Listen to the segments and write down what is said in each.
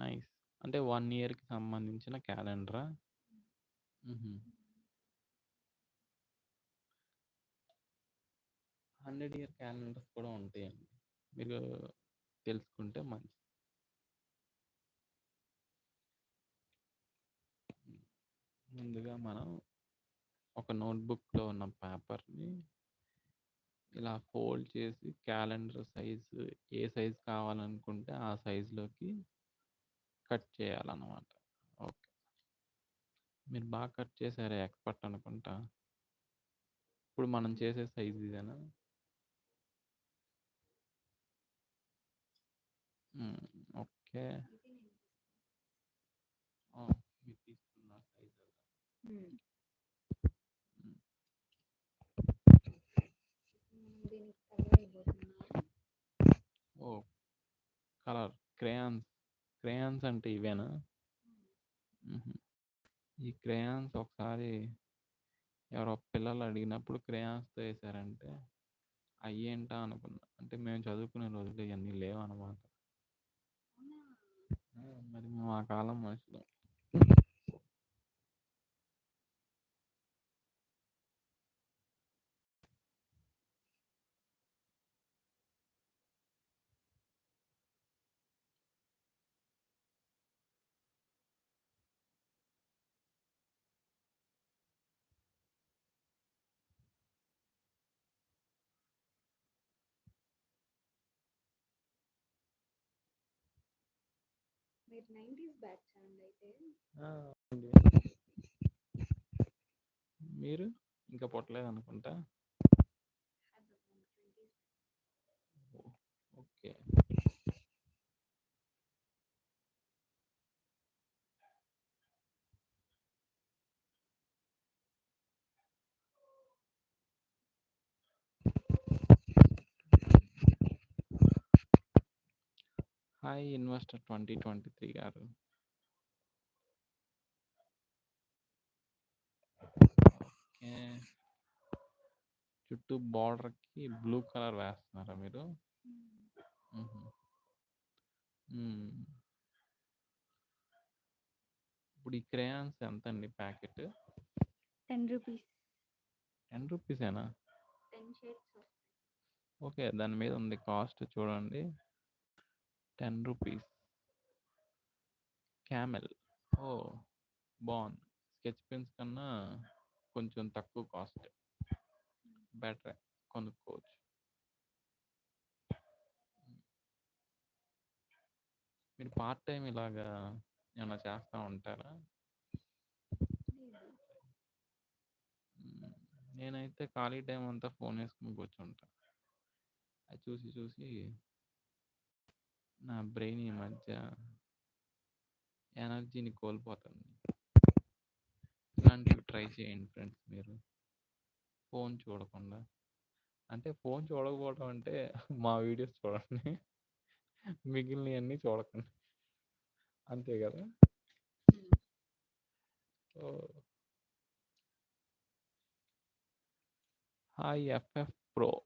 Nice. అంటే 1 ఇయర్‌కి సంబంధించిన క్యాలెండరా? హుహు. 100 ఇయర్ క్యాలెండర్స్ కూడా ఉంటాయండి. మీరు తెలుసుకుంటే మంచిది. ముందుగా మనం ఒక నోట్‌బుక్‌లో ఉన్న పేపర్‌ని ఇలా ఫోల్డ్ చేసి క్యాలెండర్ సైజు ఏ సైజ్ కావాలనుకుంటే ఆ సైజులోకి కట్ చేయాలన్నమాట. ఓకే. మీరు బాగా కట్ చేసారే ఎక్స్‌పర్ట్ అనుకుంటా. ఇప్పుడు మనం చేసే సైజ్ ఇదేనా? ఓకే. మీరు తీసుకున్న సైజ్! Colour crayons. క్రేయాన్స్ అంటే ఇవేనా? ఈ క్రేయాన్స్ ఒకసారి ఎవరో పిల్లలు అడిగినప్పుడు క్రేయాన్స్‌తో ఏసారంటే అయ్యేంటా అనుకున్నా. అంటే మేము చదువుకునే రోజుల్లో ఇయన్నీ లేవనమాట. అవునా? ఆ! మరి మేము ఆ కాలం మనుషులం. మీరు 90స్ బ్యాచ్ అండి అయితే? మీరు? ఇంకా పుట్టలేదనుకుంటా. అనుకుంటా హాయ్ ఇన్వెస్టర్ 2023 గారు. ఓకే. చుట్టూ బార్డర్‌కి బ్లూ కలర్ వేస్తున్నారా మీరు? ఇప్పుడు ఈ క్రేయాన్స్ ఎంతండి ప్యాకెట్? 10 రూపీస్. 10 రూపీసేనా? 10 షేడ్స్ వస్తాయి. ఓకే. దాని మీద ఉంది కాస్ట్ చూడండి. 10 రూపీస్. క్యామెల్. ఓహ్! బావుంది. స్కెచ్ పెన్స్ కన్నా కొంచెం తక్కువ కాస్ట్. బెటరే. కొనుక్కోవచ్చు. మీరు పార్ట్ టైమ్ ఇలాగా ఏమన్నా చేస్తా ఉంటారా? నేనైతే ఖాళీ టైం అంతా ఫోన్ యేసుకొని కూర్చుంటా. అది చూసి చూసి నా బ్రెయిన్ ఈ మధ్య ఎనర్జీని కోల్పోతుంది. ఇలాంటివి ట్రై చేయండి ఫ్రెండ్స్ మీరు. ఫోన్ చూడకుండా. అంటే ఫోన్ చూడకపోవడం అంటే మా వీడియోస్ చూడండి. మిగిలినవన్నీ చూడకండి. అంతే కదా so hi FF pro.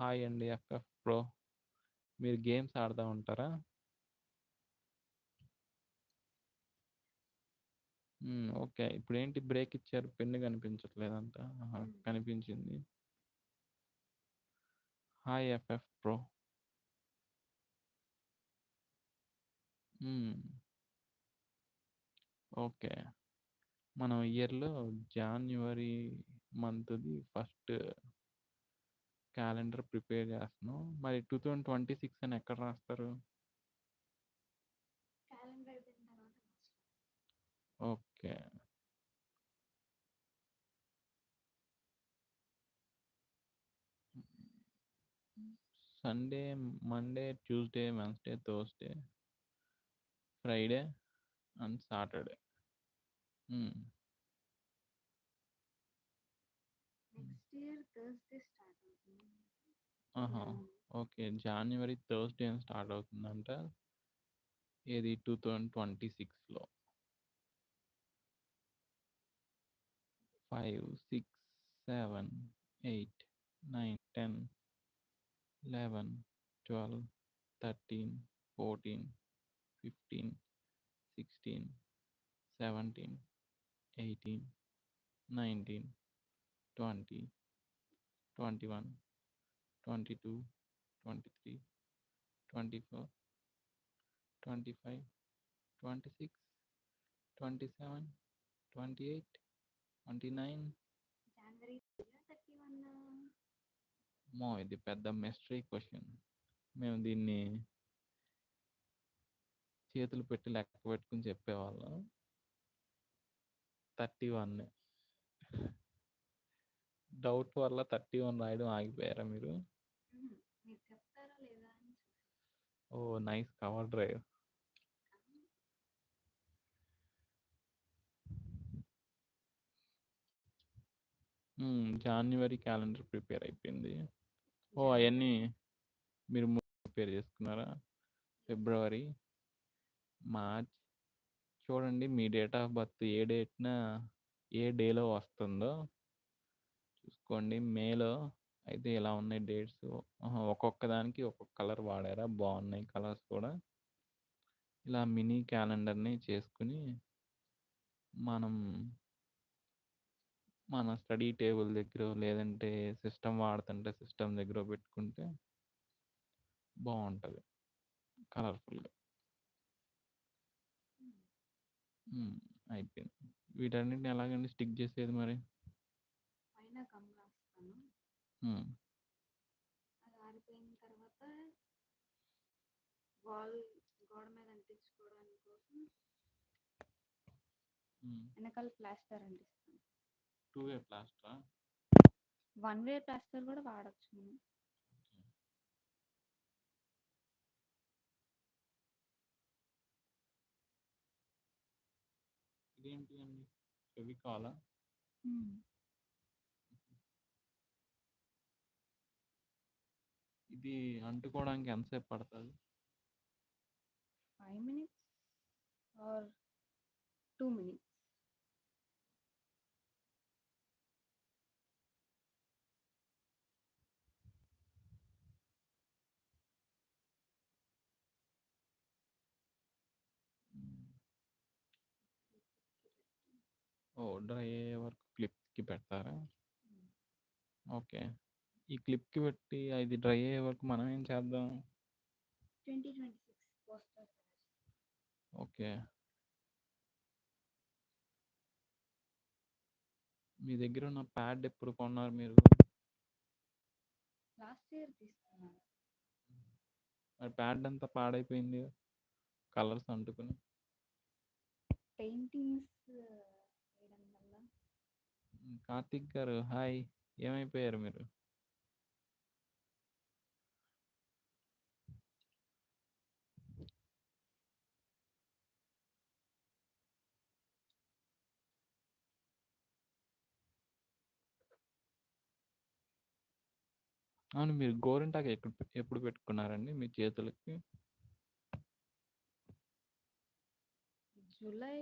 Hi అండి ఎఫ్ఎఫ్ ప్రో. మీరు గేమ్స్ ఆడతా ఉంటారా? ఓకే. ఇప్పుడేంటి బ్రేక్ ఇచ్చారు? పెన్ను కనిపించట్లేదంట. ఆహా! కనిపించింది. Hi FF pro. హ్మ్. ఓకే. మనం ఇయర్‌లో జాన్యువరి మంత్‌ది ఫస్ట్ క్యాలెండర్ ప్రిపేర్ చేస్తున్నాం. మరి 2026 అని ఎక్కడ రాస్తారు? క్యాలెండర్ అయిపోయిన తర్వాత రాస్తాం. Okay. Sunday, Monday, Tuesday, Wednesday, Thursday, Friday and Saturday. Next year Thursday. ఆహా! హ్మ్. ఓకే. జాన్యువరి థర్స్‌డేన స్టార్ట్ అవుతుందంట. ఏది 2026లో. 5, 6, 7, 8, 9, 10, 11, 12, 13, 14 fifteen sixteen seventeen eighteen nineteen twenty twenty one Twenty two twenty three twenty four twenty five twenty six twenty seven twenty eight twenty nine. మో ఇది పెద్ద mystery question మేము దీన్ని చేతులు పెట్టి లెక్క పెట్టుకుని చెప్పేవాళ్ళం. Thirty one. డౌట్ వల్ల థర్టీ వన్ రాయడం ఆగిపోయారా మీరు? మీరు చెప్తారా లేదా అని ఓ nice cover drive. January calendar prepare అయిపోయింది. ఓ అవన్నీ మీరు ప్రిపేర్ చేసుకున్నారా? ఫిబ్రవరి మార్చ్ చూడండి మీ డేట్ ఆఫ్ బర్త్ ఏ డేట్న ఏ డేలో వస్తుందో. చూసుకోండి. మేలో అయితే ఇలా ఉన్నాయి డేట్స్. ఒక్కొక్క దానికి ఒక్కొక్క కలర్ వాడారా? బాగున్నాయి కలర్స్ కూడా. ఇలా మినీ క్యాలెండర్ని చేసుకుని మనం మన స్టడీ టేబుల్ దగ్గర లేదంటే సిస్టమ్ వాడుతుంటే సిస్టమ్ దగ్గర పెట్టుకుంటే బాగుంటుంది. కలర్ఫుల్గా. అయిపోయింది. వీటన్నిటిని ఎలాగండి స్టిక్ చేసేది మరి? గమ్ రాస్తాను. అది ఆరిపోయిన తర్వాత వాల్ గోడ మీద అంటించుకోవడానికి కోసం. వెనకాల ప్లాస్టర్ అంటిస్తాను. టూ వే ప్లాస్టరా వన్ వే ప్లాస్టర్ కూడా వాడచ్చు మనం ఇదేంటి అండి ఫెవికాలా ఇది అంటుకోవడానికి ఎంతసేపు పడుతుంది? Five minutes or two minutes oh dry అయ్యే వరకు క్లిప్కి పెడతారా? ఓకే. ఈ క్లిప్కి పెట్టి అది డ్రై అయ్యే వరకు మనం ఏం చేద్దాం? ఓకే. మీ దగ్గర ఉన్న ప్యాడ్ ఎప్పుడు కొన్నారు మీరు? లాస్ట్ ఇయర్ తీసుకున్నాను. మరి ప్యాడ్ అంతా పాడైపోయింది కలర్స్ అంటుకుని. పెయింటింగ్స్ వేయడం వల్ల. కార్తిక్ గారు హాయ్ ఏమైపోయారు మీరు? అవును. మీరు గోరింటాకు ఎప్పుడు ఎప్పుడు పెట్టుకున్నారండి మీ చేతులకి? జూలై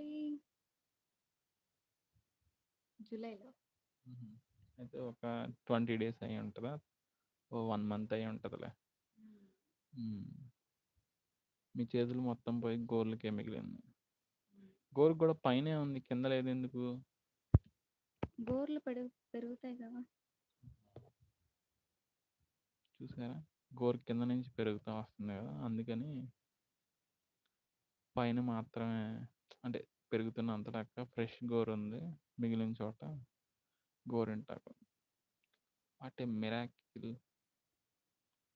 జూలైలో. అయితే ఒక ట్వంటీ డేస్ అయి ఉంటుందా? ఓ వన్ మంత్ అయి ఉంటుందిలే. మీ చేతులు మొత్తం పోయి గోర్లకే మిగిలింది. గోరు కూడా పైనే ఉంది. కింద లేదు ఎందుకు? గోర్లు పెరుగు పెరుగుతాయి కదా. చూసారా? గోరు కింద నుంచి పెరుగుతూ వస్తుంది కదా! అందుకని పైన మాత్రమే అంటే పెరుగుతున్నంత లెక్క ఫ్రెష్ గోరు ఉంది. మిగిలిన చోట గోరింటాకు వాట్ ఏ మిరాకిల్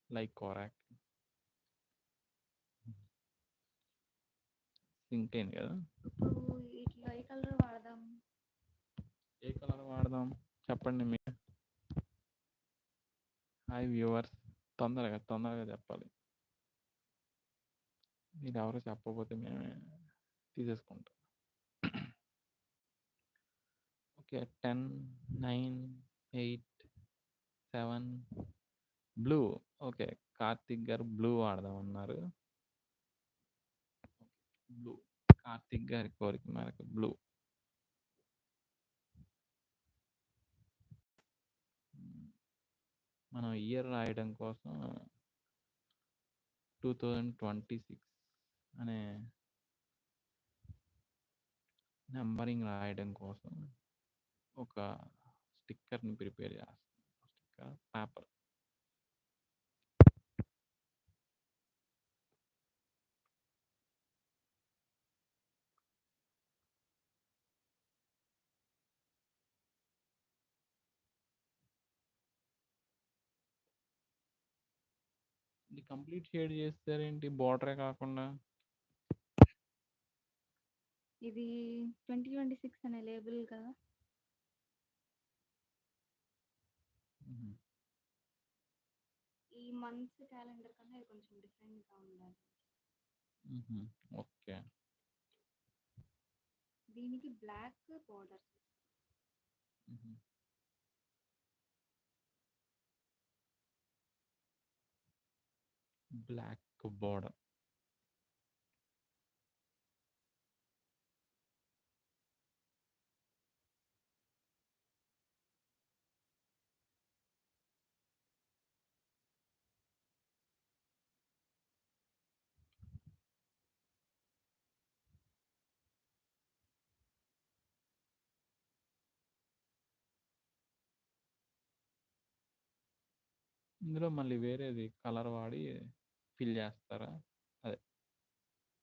లైక్ కోరాక్. సింక్ అయింది కదా! ఇప్పుడు ఇట్లా ఏ కలర్ వాడదాం. ఏ కలర్ వాడదాం? చెప్పండి మీరు. హాయ్ వ్యూవర్స్ తొందరగా తొందరగా చెప్పాలి. మీరు ఎవరు చెప్పకపోతే మేమే తీసేసుకుంటాం. Okay ten nine eight seven blue. Okay Karthik garu blue ఆడదామన్నారు blue. Karthik గారి కోరిక మేరకు బ్లూ. మనం ఇయర్ రాయడం కోసం టూ థౌజండ్ ట్వంటీ సిక్స్ అనే నెంబరింగ్ రాయడం కోసం ఒక స్టిక్కర్ని ప్రిపేర్ చేస్తాం స్టిక్కర్ పేపర్. కంప్లీట్ షేడ్ చేసేసారేంటి బోర్డరే కాకుండా? ఇది 2026 అనే లేబుల్ కదా! ఈ మంత్స్ క్యాలెండర్ కన్నా ఇది కొంచెం డిఫరెంట్‌గా ఉండాలి. హుహు. ఓకే. దీనికి బ్లాక్ బోర్డర్స్. బ్లాక్ బార్డర్ ఇందులో మళ్ళీ వేరేది కలర్ వాడి ఫిల్ చేస్తారా? అదే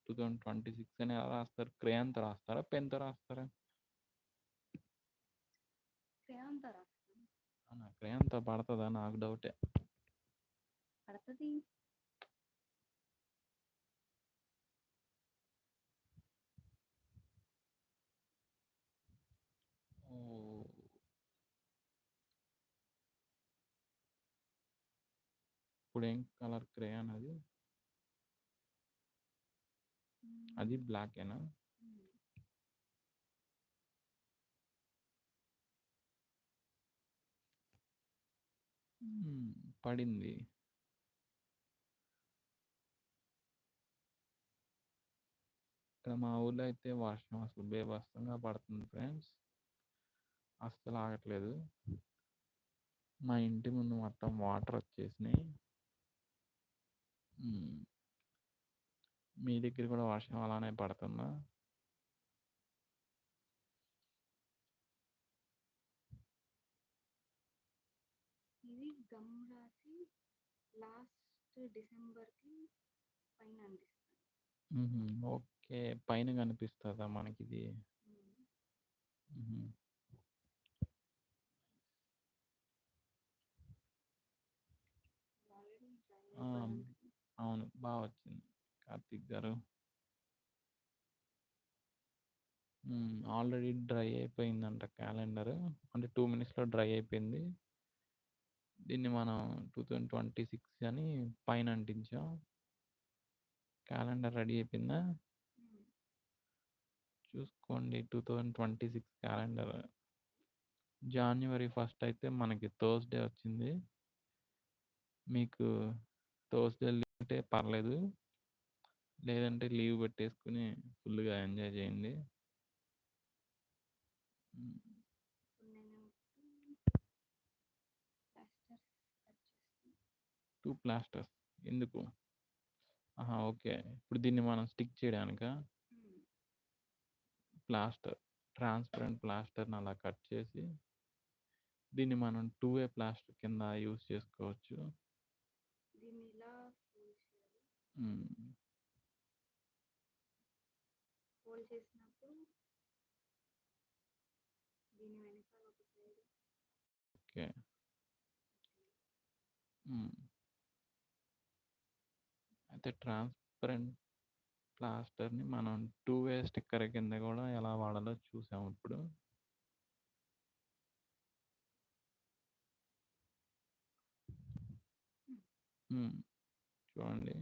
2026 అని ఎలా రాస్తారు? క్రేయాన్‌తో రాస్తారా? పెన్‌తో రాస్తారా? క్రేయాన్‌తో పడతదా? నాకు డౌటే. పడతది. ఇప్పుడేం కలర్ క్రేయాన్ అది? అది. బ్లాకేనా? పడింది. ఇక్కడ మా ఊర్లో అయితే వర్షం అసలు బీభత్సంగా పడుతుంది ఫ్రెండ్స్. అస్సలు ఆగట్లేదు. మా ఇంటి ముందు మొత్తం వాటర్ వచ్చేసినాయి. మీ దగ్గర కూడా వర్షం అలానే పడుతుందా? ఇది గమ్ రాసి లాస్ట్ డిసెంబర్‌కి పైన. హుహు. ఓకే. పైన కనిపిస్తదా మనకిది? హ్మ్. హుహు. ఆల్రెడీ డ్రై ఆ! అయిపోయినందుకు అవును. బాగా వచ్చింది. కార్తీక్ గారు. ఆల్రెడీ డ్రై అయిపోయిందంట క్యాలెండరు. అంటే టూ మినిట్స్‌లో డ్రై అయిపోయింది. దీన్ని మనం 2026 అని పైన అంటించాం. క్యాలెండర్ రెడీ అయిపోయిందా? చూసుకోండి two thousand twenty six calendar. January first అయితే మనకి థర్స్‌డే వచ్చింది. మీకు థర్స్‌డే అంటే పర్లేదు. లేదంటే లీవ్ పెట్టేసుకొని ఫుల్‌గా ఎంజాయ్ చేయండి. టూ ప్లాస్టర్స్ ఎందుకు? ఆహా! ఓకే. ఇప్పుడు దీన్ని మనం స్టిక్ చేయడానిక ప్లాస్టర్. ట్రాన్స్‌పరెంట్ ప్లాస్టర్‌ని అలా కట్ చేసి దీన్ని మనం టూ వే ప్లాస్టర్ కింద యూస్ చేసుకోవచ్చు. ఫోల్డ్ చేసినప్పుడు దీని వెనకాల ఒక సైడ్ ఓకే. అయితే ట్రాన్స్‌పరెంట్ ప్లాస్టర్‌ని మనం 2 వే స్టిక్కర్ కింద కూడా ఎలా వాడాలో చూసాం ఇప్పుడు. చూడండి.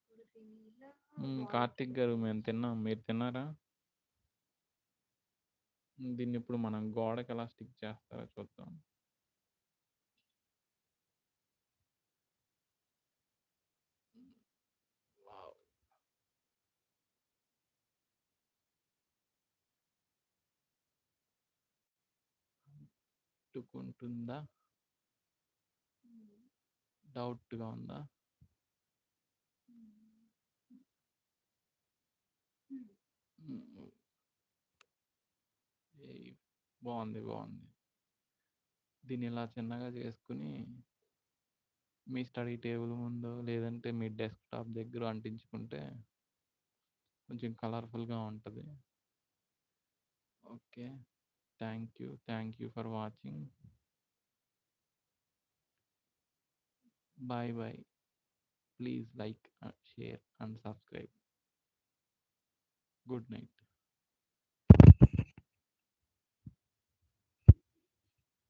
ఇప్పుడు దీన్ని ఇలా హ్మ్. వాల్‌కి కార్తీక్ గారు మేము. తిన్నాం. మీరు తిన్నారా? దీన్ని ఇప్పుడు మనం గోడకి ఎలా స్టిక్ చేస్తారో చూద్దాం. వావ్! అంటుకుంటుందా? డౌట్‌గా ఉందా? బాగుంది బాగుంది. దీన్ని ఇలా చిన్నగా చేసుకుని మీ స్టడీ టేబుల్ ముందు లేదంటే మీ డెస్క్టాప్ దగ్గర అంటించుకుంటే కొంచెం కలర్ఫుల్గా ఉంటుంది. Okay. Thank you thank you for watching. Bye bye. Please like share and subscribe. Good night